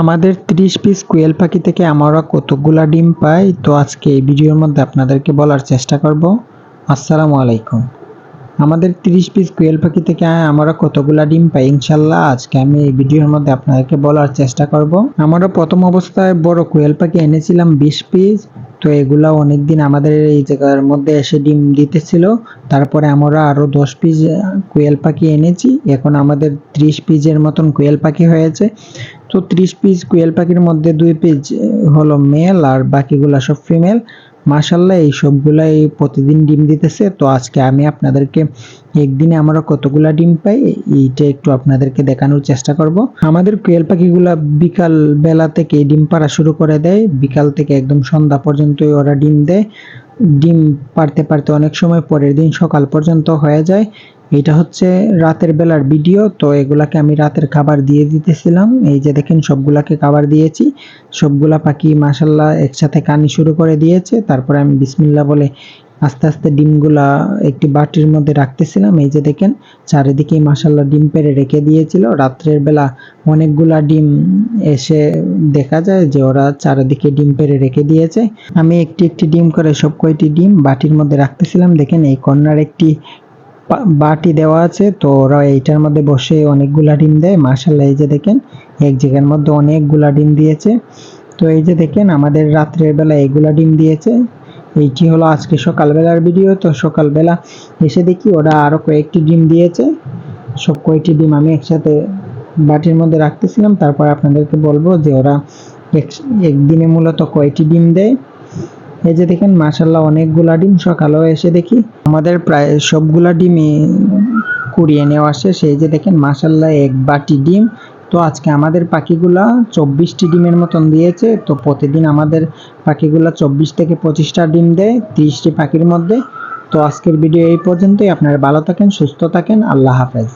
আমাদের ত্রিশ পিস কোয়েল পাখি থেকে আমরা কতগুলা ডিম পাই? তো আজকে এই ভিডিওর মধ্যে আপনাদেরকে বলার চেষ্টা করব। আসসালামু আলাইকুম। আমাদের ত্রিশ পিস কোয়েল পাখি থেকে আমরা কতগুলা ডিম পাই? ইনশাল্লাহ আজকে আমি এই ভিডিওর মধ্যে আপনাদেরকে বলার চেষ্টা করব। আমরা প্রথম অবস্থায় বড় কোয়েল পাখি এনেছিলাম বিশ পিস। তো এগুলা অনেকদিন আমাদের এই জায়গার মধ্যে এসে ডিম দিতেছিল। তারপরে আমরা আরও দশ পিস কোয়েল পাখি এনেছি। এখন আমাদের ত্রিশ পিসের মতন কোয়েল পাখি হয়েছে। তো ত্রিশ পিস কোয়েল পাখির মধ্যে দুই পিস হলো মেল আর বাকিগুলা সব ফিমেল মাশাল্লাহ এই সবগুলাই প্রতিদিন ডিম দিতেছে। তো আজকে আমি আপনাদেরকে একদিনে আমরা কতগুলা ডিম পাই, এইটা একটু আপনাদেরকে দেখানোর চেষ্টা করব। আমাদের কোয়েল পাখিগুলা বিকাল বেলা থেকে ডিম পাড়া শুরু করে দেয়। বিকাল থেকে একদম সন্ধ্যা পর্যন্তই ওরা ডিম দেয়। ডিম পারতে পারতে অনেক সময় পরের দিন সকাল পর্যন্ত হয়ে যায়। এটা হচ্ছে রাতের বেলার ভিডিও, তো এগুলাকে আমি রাতের খাবার দিয়ে দিতেছিলাম। এই যে দেখেন, সবগুলাকে খাবার দিয়েছি। সবগুলা পাখি মাসাল্লাহ একসাথে কানি শুরু করে দিয়েছে। তারপরে আমি বিসমিল্লা বলে আস্তে আস্তে ডিমগুলা একটি বাটির মধ্যে রাখতেছিলাম। এই যে দেখেন, চারিদিকেই মাসাল্লাহ ডিম পেরে রেখে দিয়েছিল। রাত্রের বেলা অনেকগুলা ডিম এসে দেখা যায় যে ওরা চারিদিকে ডিম পেরে রেখে দিয়েছে। আমি একটি একটি ডিম করে সব কয়টি ডিম বাটির মধ্যে রাখতেছিলাম। দেখেন, এই কর্নার একটি বাটি দেওয়া আছে, তো ওরা এইটার মধ্যে বসে অনেকগুলা ডিম দেয়। মাশাল্লাহ এই যে দেখেন, এক জায়গার মধ্যে অনেকগুলা ডিম দিয়েছে। তো এই যে দেখেন, আমাদের রাত্রের বেলা এগুলা ডিম দিয়েছে। এইটি হলো আজকে সকালবেলার ভিডিও, তো সকালবেলা এসে দেখি ওরা আরও কয়েকটি ডিম দিয়েছে। সব কয়টি ডিম আমি একসাথে বাটির মধ্যে রাখতেছিলাম। তারপর আপনাদেরকে বলব যে ওরা এক- একদিনে মূলত কয়টি ডিম দেয়। এই যে দেখেন মাশাল্লাহ অনেকগুলা ডিম সকালেও এসে দেখি আমাদের প্রায় সবগুলা ডিমই কুড়িয়ে নেওয়া আসে। সেই যে দেখেন মাশাল্লাহ এক বাটি ডিম। তো আজকে আমাদের পাখিগুলা চব্বিশটি ডিমের মতন দিয়েছে। তো প্রতিদিন আমাদের পাখিগুলা চব্বিশ থেকে পঁচিশটা ডিম দেয়, তিরিশটি পাখির মধ্যে। তো আজকের ভিডিও এই পর্যন্তই। আপনারা ভালো থাকেন, সুস্থ থাকেন। আল্লাহ হাফেজ।